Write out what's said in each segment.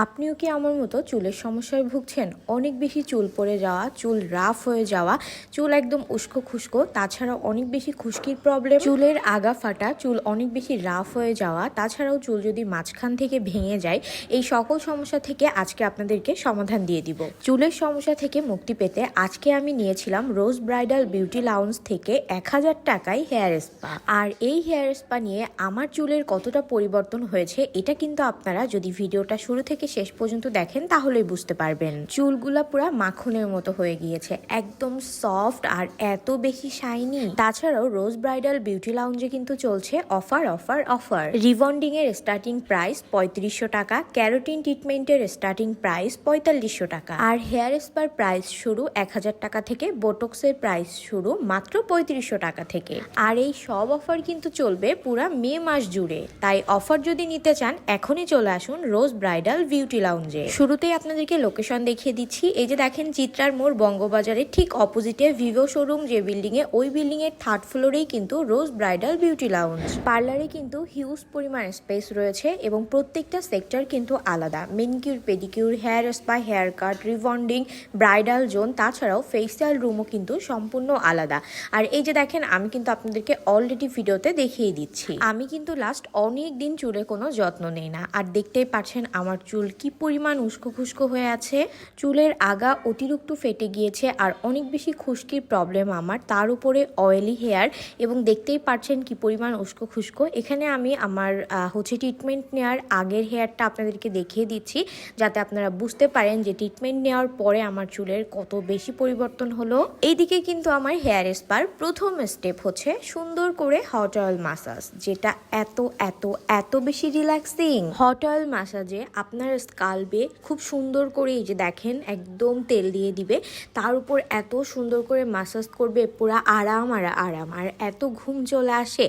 আপনিও কি আমার মতো চুলের সমস্যায় ভুগছেন? অনেক বেশি চুল পড়ে যাওয়া, চুল রাফ হয়ে যাওয়া, চুল একদম উস্কো খুস্কো, তাছাড়াও অনেক বেশি খুশকির প্রবলেম চুলের আগা ফাটা, চুল অনেক বেশি রাফ হয়ে যাওয়া, তাছাড়াও চুল যদি মাঝখান থেকে ভেঙে যায়, এই সকল সমস্যা থেকে আজকে আপনাদেরকে সমাধান দিয়ে দিব। চুলের সমস্যা থেকে মুক্তি পেতে আজকে আমি নিয়েছিলাম রোজ ব্রাইডাল বিউটি লাউন্স থেকে এক হাজার টাকায় হেয়ার স্পা আর এই হেয়ার স্পা নিয়ে আমার চুলের কতটা পরিবর্তন হয়েছে, এটা কিন্তু আপনারা যদি ভিডিওটা শুরু থেকে শেষ পর্যন্ত দেখেন, তাহলেই বুঝতে পারবেন। চুলগুলা পুরা মাখনের মতো হয়ে গিয়েছে, একদম সফট আর এত বেশি শাইনি। তাছাড়াও রোজ ব্রাইডাল বিউটি লাউঞ্জে কিন্তু চলছে অফার অফার অফার। রিবন্ডিং এর স্টার্টিং প্রাইস পঁয়ত্রিশশো টাকা, ক্যারোটিন ট্রিটমেন্টের স্টার্টিং প্রাইস পঁয়তাল্লিশশো টাকা। আর হেয়ার স্পার প্রাইস শুরু এক হাজার টাকা থেকে বোটক্সের প্রাইস শুরু মাত্র পঁয়ত্রিশশো টাকা থেকে। আর এই সব অফার কিন্তু চলবে পুরা মে মাস জুড়ে। তাই অফার যদি নিতে চান, এখনই চলে আসুন রোজ ব্রাইডাল বিউটি লাউঞ্জে শুরুতেই আপনাদেরকে লোকেশন দেখিয়ে দিচ্ছি। এই যে দেখেন, চিত্রার মোড় বঙ্গবাজারের ঠিক অপোজিটে ভিভো শোরুম যে বিল্ডিং এ ওই বিল্ডিং এর থার্ড ফ্লোরেই কিন্তু রোজ ব্রাইডাল বিউটি লাউঞ্জ পার্লারে কিন্তু হিউজ পরিমাণ স্পেস রয়েছে এবং প্রত্যেকটা সেক্টর কিন্তু আলাদা। Manicure pedicure hair spa hair cut rebonding bridal zone তাছাড়াও ফেসিয়াল রুমও কিন্তু সম্পূর্ণ আলাদা। আর এই যে দেখেন, আমি কিন্তু আপনাদেরকে অলরেডি ভিডিওতে দেখিয়ে দিচ্ছি। আমি কিন্তু লাস্ট অনেক দিন চুলে কোনো যত্ন নেই না। আর দেখতেই পাচ্ছেন, আমার চুল কি পরিমাণ উস্কো খুস্কো হয়ে আছে? চুলের আগা অতিরিক্ত ফেটে গিয়েছে আর অনেক বেশি খুশকির প্রবলেম আমার। তার উপরে অয়েলি হেয়ার এবং দেখতেই পাচ্ছেন কি পরিমাণ উস্কো খুস্কো। এখানে আমি আমার হচ্ছে ট্রিটমেন্ট নেওয়ার আগের হেয়ারটা আপনাদেরকে দেখিয়ে দিচ্ছি, যাতে আপনারা বুঝতে পারেন যে ট্রিটমেন্ট নেওয়ার পরে আমার চুলের কত বেশি পরিবর্তন হলো। এইদিকে কিন্তু আমার হেয়ার স্পার প্রথম স্টেপ হচ্ছে সুন্দর করে হট অয়েল মাসাজ যেটা এত এত এত বেশি রিল্যাক্সিং হট অয়েল মাসাজে আপনার স্কাল্পে খুব সুন্দর করে এই যে দেখেন একদম তেল দিয়ে দিবে, তার উপর এত সুন্দর করে মাসাজ করবে, পুরা আরাম আর আরাম, আর এত ঘুম চলে আসে।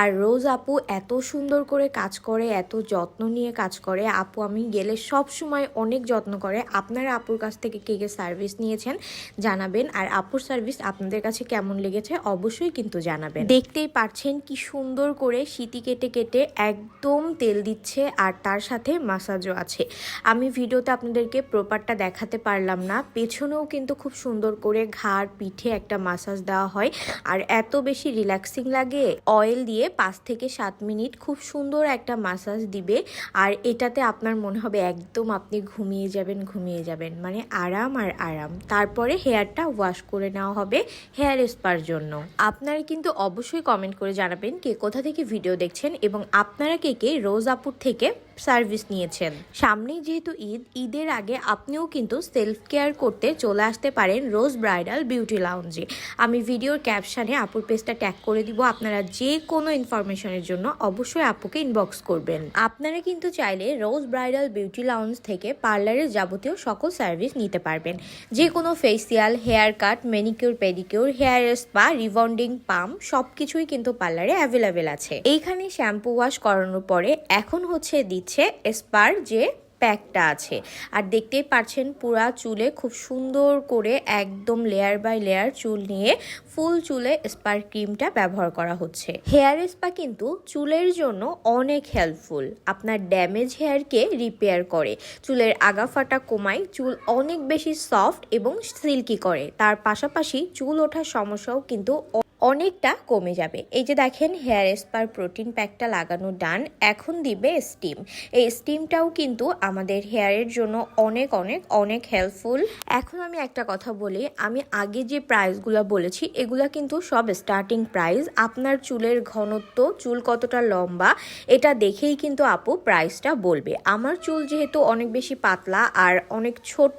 আর রোজ আপু এত সুন্দর করে কাজ করে, এত যত্ন নিয়ে কাজ করে, আপু আমি গেলে সব সময় অনেক যত্ন করে। আপনারা আপুর কাছ থেকে কে কে সার্ভিস নিয়েছেন জানাবেন, আর আপুর সার্ভিস আপনাদের কাছে কেমন লেগেছে অবশ্যই কিন্তু জানাবেন। দেখতেই পাচ্ছেন কি সুন্দর করে সিটি কেটে কেটে একদম তেল দিচ্ছে, আর তার সাথে মাসাজও আছে। আমি ভিডিওতে আপনাদেরকে প্রপারটা দেখাতে পারলাম না। পেছনেও কিন্তু খুব সুন্দর করে ঘাড়, পিঠে একটা মাসাজ দেওয়া হয়। আর এত বেশি রিল্যাক্সিং লাগে অয়েল দিয়ে পাঁচ থেকে সাত মিনিট খুব সুন্দর একটা মাসাজ দিবে। আর এটাতে আপনার মনে হবে একদম আপনি ঘুমিয়ে যাবেন ঘুমিয়ে যাবেন। মানে আরাম আর আরাম। তারপরে হেয়ারটা ওয়াশ করে নেওয়া হবে হেয়ার স্পার জন্য। আপনারা কিন্তু অবশ্যই কমেন্ট করে জানাবেন কে কোথা থেকে ভিডিও দেখছেন এবং আপনারা কে কে রোজ আপুর থেকে সার্ভিস নিয়েছেন। সামনেই যেহেতু ঈদ, ঈদের আগে আপনিও কিন্তু সেলফ কেয়ার করতে চলে আসতে পারেন রোজ ব্রাইডাল বিউটি লাউঞ্জে। আমি ভিডিওর ক্যাপশানে আপুর পেজটা ট্যাগ করে দিব, আপনারা যে কোনো ইনফরমেশনের জন্য অবশ্যই আপুকে ইনবক্স করবেন। আপনারা কিন্তু চাইলে রোজ ব্রাইডাল বিউটি লাউঞ্জ থেকে পার্লারের যাবতীয় সকল সার্ভিস নিতে পারবেন। যে কোনো facial hair cut manicure pedicure hair spa rebonding pump সব কিছুই কিন্তু পার্লারে অ্যাভেলেবেল আছে। এইখানে শ্যাম্পু ওয়াশ করানোর পরে এখন হচ্ছে দিচ্ছে স্পার যে প্যাকটা আছে। আর দেখতেই পাচ্ছেন পুরা চুলে খুব সুন্দর করে একদম লেয়ার বাই লেয়ার চুল নিয়ে ফুল চুলে স্পার ক্রিমটা ব্যবহার করা হচ্ছে। হেয়ার স্পা কিন্তু চুলের জন্য অনেক হেল্পফুল আপনার ড্যামেজ হেয়ারকে রিপেয়ার করে। চুলের আগা ফাটা কমায়, চুল অনেক বেশি সফট এবং সিল্কি করে। তার পাশাপাশি চুল ওঠার সমস্যাও কিন্তু অনেকটা কমে যাবে। এই যে দেখেন হেয়ার স্পার প্রোটিন প্যাকটা লাগানো ডান এখন দিবে স্টিম এই স্টিমটাও কিন্তু আমাদের হেয়ারের জন্য অনেক অনেক অনেক হেল্পফুল এখন আমি একটা কথা বলি, আমি আগে যে প্রাইসগুলো বলেছি, এগুলা কিন্তু সব স্টার্টিং প্রাইস আপনার চুলের ঘনত্ব, চুল কতটা লম্বা, এটা দেখেই কিন্তু আপু প্রাইসটা বলবে। আমার চুল যেহেতু অনেক বেশি পাতলা আর অনেক ছোট,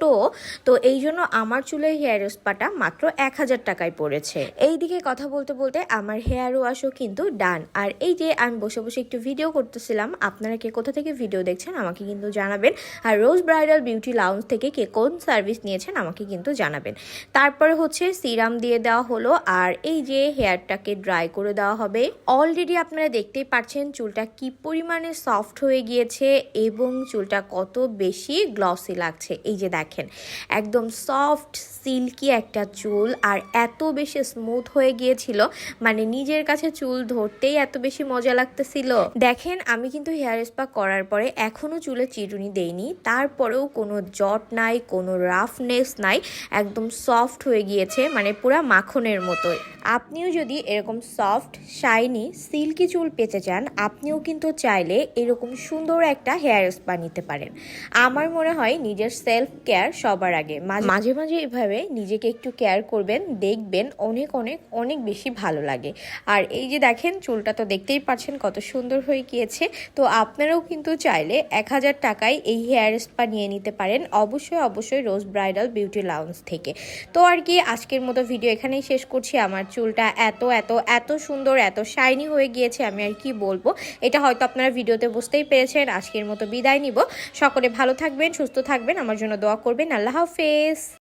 তো এই জন্য আমার চুলের হেয়ার স্পাটা মাত্র এক হাজার টাকায় পড়েছে। এই দিকে কথা বলতে বলতে আমার হেয়ার ওয়াশও কিন্তু ডান। আর এই যে আমি বসে বসে একটু ভিডিও করতেছিলাম, আপনারা কে কোথা থেকে ভিডিও দেখছেন আমাকে কিন্তু জানাবেন। আর রোজ ব্রাইডাল বিউটি লাউঞ্জ থেকে কে কোন সার্ভিস নিয়েছেন আমাকে কিন্তু জানাবেন। তারপরে হচ্ছে সিরাম দিয়ে দেওয়া হলো, আর এই যে হেয়ারটাকে ড্রাই করে দেওয়া হবে। অলরেডি আপনারা দেখতেই পাচ্ছেন চুলটা কি পরিমাণে সফট হয়ে গিয়েছে এবং চুলটা কত বেশি গ্লসি লাগছে। এই যে দেখেন, একদম সফট সিল্কি একটা চুল, আর এত বেশি স্মুথ হয়ে গিয়েছে হয়েছিল মানে নিজের কাছে চুল ধরতেই এত বেশি মজা লাগতেছিল। দেখেন, আমি কিন্তু হেয়ার স্পা করার পরে এখনও চুলে চিরুনি দেইনি, তারপরেও কোনো জট নাই, কোনো রাফনেস নাই, একদম সফট হয়ে গিয়েছে মানে পুরা মাখনের মতোই। আপনিও যদি এরকম সফট শাইনি সিল্কি চুল পেতে চান, আপনিও কিন্তু চাইলে এরকম সুন্দর একটা হেয়ার স্পা নিতে পারেন। আমার মনে হয় নিজের সেলফ কেয়ার সবার আগে। মাঝে- মাঝে এভাবে নিজেকে একটু কেয়ার করবেন, দেখবেন অনেক অনেক অনেক বেশি ভালো লাগে। আর এই যে দেখেন, চুলটা তো দেখতেই পাচ্ছেন কত সুন্দর হয়ে গিয়েছে। তো আপনারাও কিন্তু চাইলে এক হাজার টাকায় এই হেয়ার স্পা নিয়ে নিতে পারেন। অবশ্যই অবশ্যই রোজ ব্রাইডাল বিউটি লাউন্স থেকে। তো আর কি, আজকের মতো ভিডিও এখানেই শেষ করছি। আমার চুলটা এত এত এত সুন্দর, এত শাইনি হয়ে গিয়েছে, আমি আর কি বলব। এটা হয়তো আপনারা ভিডিওতে বুঝতেই পেরেছেন, আজকের মতো বিদায় নিব। সকলে ভালো থাকবেন, সুস্থ থাকবেন, আমার জন্য দোয়া করবেন। আল্লাহ হাফেজ।